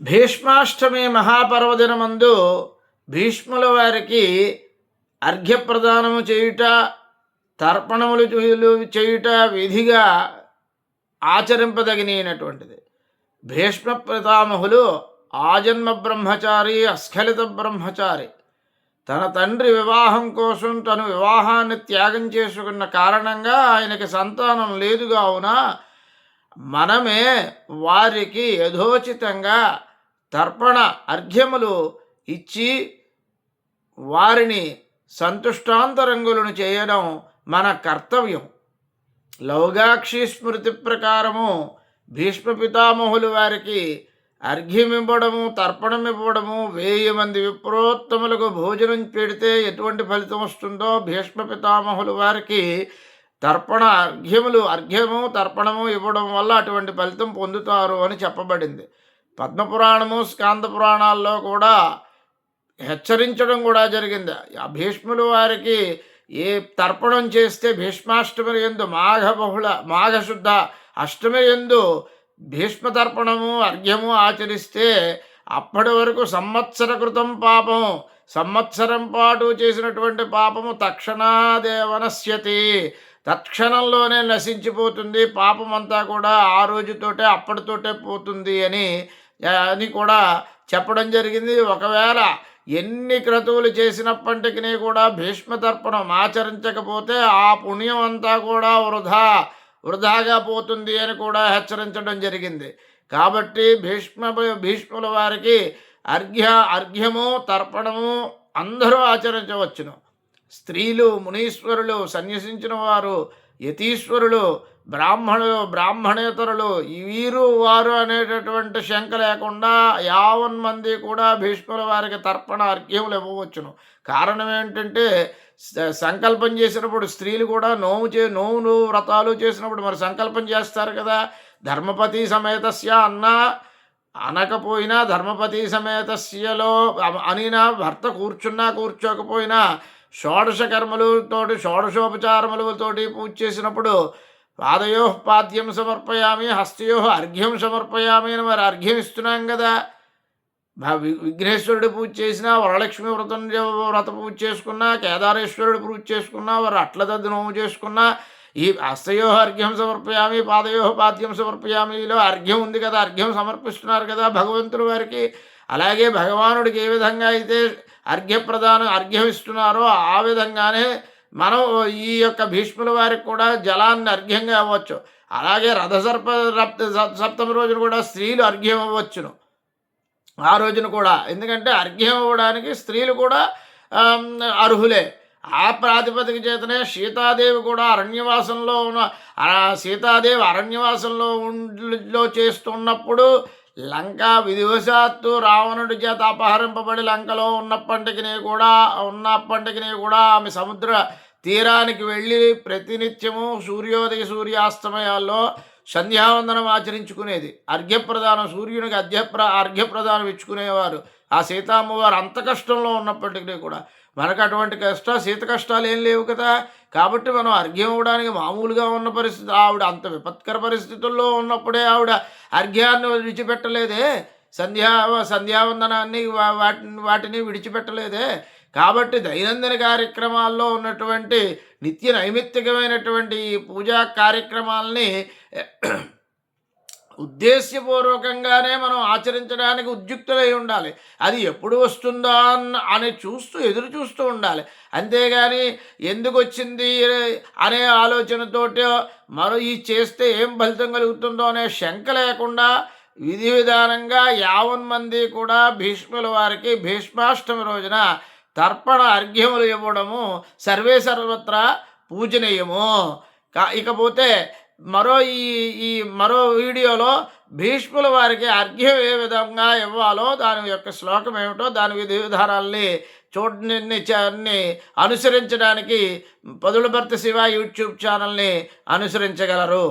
భీష్మాష్టమి మహాపర్వదినమందు భీష్ముల వారికి అర్ఘ్యప్రదానము చేయుట తర్పణములు చేయుట విధిగా ఆచరింపదగినటువంటిది. భీష్మ పితామహులు ఆజన్మ బ్రహ్మచారి అస్ఖలిత బ్రహ్మచారి. తన తండ్రి వివాహం కోసం తను వివాహాన్ని త్యాగం చేసుకున్న కారణంగా ఆయనకి సంతానం లేదు కావున మనమే వారికి యథోచితంగా తర్పణ అర్ఘ్యములు ఇచ్చి వారిని సంతుష్టాంతరంగులను చేయడం మన కర్తవ్యం. లౌగాక్షి స్మృతి ప్రకారము భీష్మ పితామహులు వారికి అర్ఘ్యమివ్వడము తర్పణం ఇవ్వడము వెయ్యి మంది విప్రోత్తములకు భోజనం పెడితే ఎటువంటి ఫలితం వస్తుందో భీష్మ పితామహులు వారికి తర్పణ అర్ఘ్యములు అర్ఘ్యము తర్పణము ఇవ్వడం వల్ల అటువంటి ఫలితం పొందుతారు అని చెప్పబడింది. పద్మపురాణము స్కాంద పురాణాల్లో కూడా హెచ్చరించడం కూడా జరిగింది. ఆ భీష్ములు వారికి ఏ తర్పణం చేస్తే భీష్మాష్టమి ఎందు మాఘ బహుళ మాఘశుద్ధ అష్టమి ఎందు భీష్మ తర్పణము అర్ఘ్యము ఆచరిస్తే అప్పటి వరకు సంవత్సర కృతం పాపం సంవత్సరం పాటు చేసినటువంటి పాపము తక్షణాదేవనశ్యతి తక్షణంలోనే నశించిపోతుంది. పాపం అంతా కూడా ఆ రోజుతోటే అప్పటితోటే పోతుంది అని అని కూడా చెప్పడం జరిగింది. ఒకవేళ ఎన్ని క్రతువులు చేసినప్పటికీ కూడా భీష్మ తర్పణం ఆచరించకపోతే ఆ పుణ్యం అంతా కూడా వృధా వృధాగా పోతుంది అని కూడా హెచ్చరించడం జరిగింది. కాబట్టి భీష్మ భీష్ముల వారికి అర్ఘ్య అర్ఘ్యము తర్పణము అందరూ ఆచరించవచ్చును. స్త్రీలు మునీశ్వరులు సన్యసించిన వారు యతీశ్వరులు బ్రాహ్మణులు బ్రాహ్మణేతరులు వీరు వారు అనేటటువంటి శంక లేకుండా యావన్ మంది కూడా భీష్ముల వారికి తర్పణ అర్ఘ్యములు ఇవ్వవచ్చును. కారణం ఏంటంటే సంకల్పం చేసినప్పుడు స్త్రీలు కూడా నోము చే నోములు వ్రతాలు చేసినప్పుడు మరి సంకల్పం చేస్తారు కదా. ధర్మపతి సమేతస్య అన్న అనకపోయినా ధర్మపతి సమేతస్యలో అనినా భర్త కూర్చున్నా కూర్చోకపోయినా షోడశ కర్మలతోటి షోడశోపచారములతోటి పూజ చేసినప్పుడు పాదయో పాద్యం సమర్పయామి హస్తయో అర్ఘ్యం సమర్పయామి అని మరి అర్ఘ్యం ఇస్తున్నాం కదా. భ- వి- విఘ్నేశ్వరుడు పూజ చేసినా వరలక్ష్మి వ్రతం వ్రత పూజ చేసుకున్నా కేదారేశ్వరుడు పూజ చేసుకున్నా వారు అట్ల దద్దునోము చేసుకున్నా ఈ హస్తయో అర్ఘ్యం సమర్పయామి పాదయో పాద్యం సమర్పయామిలో అర్ఘ్యం ఉంది కదా అర్ఘ్యం సమర్పిస్తున్నారు కదా భగవంతుడు వారికి. అలాగే భగవానుడికి ఏ విధంగా అయితే అర్ఘ్యప్రదానం అర్ఘ్యం ఇస్తున్నారో ఆ విధంగానే మనం ఈ యొక్క భీష్ముల వారికి కూడా జలాన్ని అర్ఘ్యంగా అవ్వచ్చు అలాగే రథసర్ప రప్త సప్తమి రోజున కూడా స్త్రీలు అర్ఘ్యం అవ్వచ్చును ఆ రోజున కూడా. ఎందుకంటే అర్ఘ్యం ఇవ్వడానికి స్త్రీలు కూడా అర్హులే. ఆ ప్రాతిపదిక చేతనే సీతాదేవి కూడా అరణ్యవాసంలో ఉన్న సీతాదేవి అరణ్యవాసంలో ఉండిలో చేస్తున్నప్పుడు లంక విధివశాత్తు రావణుడి చేత అపహరింపబడి లంకలో ఉన్నప్పటికీ కూడా ఉన్నప్పటికీ కూడా ఆమె సముద్ర తీరానికి వెళ్ళి ప్రతినిత్యము సూర్యోదయ సూర్యాస్తమయాల్లో సంధ్యావందనం ఆచరించుకునేది. అర్ఘ్యప్రదానం సూర్యునికి అర్ఘ్యప్ర అర్ఘ్యప్రదానం ఇచ్చుకునేవారు. ఆ సీతమ్మవారు అంత కష్టంలో ఉన్నప్పటికీ కూడా. మనకు అటువంటి కష్ట సీత కష్టాలు ఏం లేవు కదా. కాబట్టి మనం అర్ఘ్యం ఇవ్వడానికి మామూలుగా ఉన్న పరిస్థితి ఆవిడ అంత విపత్కర పరిస్థితుల్లో ఉన్నప్పుడే ఆవిడ అర్ఘ్యాన్ని విడిచిపెట్టలేదే. సంధ్యా సంధ్యావందనాన్ని వాటిని వాటిని విడిచిపెట్టలేదే. కాబట్టి దైనందిన కార్యక్రమాల్లో ఉన్నటువంటి నిత్య నైమిత్తికమైనటువంటి ఈ పూజా కార్యక్రమాలని ఉద్దేశ్యపూర్వకంగానే మనం ఆచరించడానికి ఉద్యుక్తులై ఉండాలి. అది ఎప్పుడు వస్తుందా అన్న అని చూస్తూ ఎదురు చూస్తూ ఉండాలి. అంతేగాని ఎందుకు వచ్చింది అనే ఆలోచనతోటే మరో ఈ చేస్తే ఏం ఫలితం కలుగుతుందో అనే శంక లేకుండా విధి విధానంగా యావన్ మంది కూడా భీష్ముల వారికి భీష్మాష్టమి రోజున తర్పణ అర్ఘ్యములు ఇవ్వడము సర్వే సర్వత్రా పూజనీయము. కా ఇకపోతే మరో ఈ ఈ మరో వీడియోలో భీష్ముల వారికి అర్ఘ్యం ఏ విధంగా ఇవ్వాలో దాని యొక్క శ్లోకం ఏమిటో దాని విధి విధానాల్ని చూడని అన్ని అనుసరించడానికి పదుల భర్త శివ యూట్యూబ్ ఛానల్ని అనుసరించగలరు.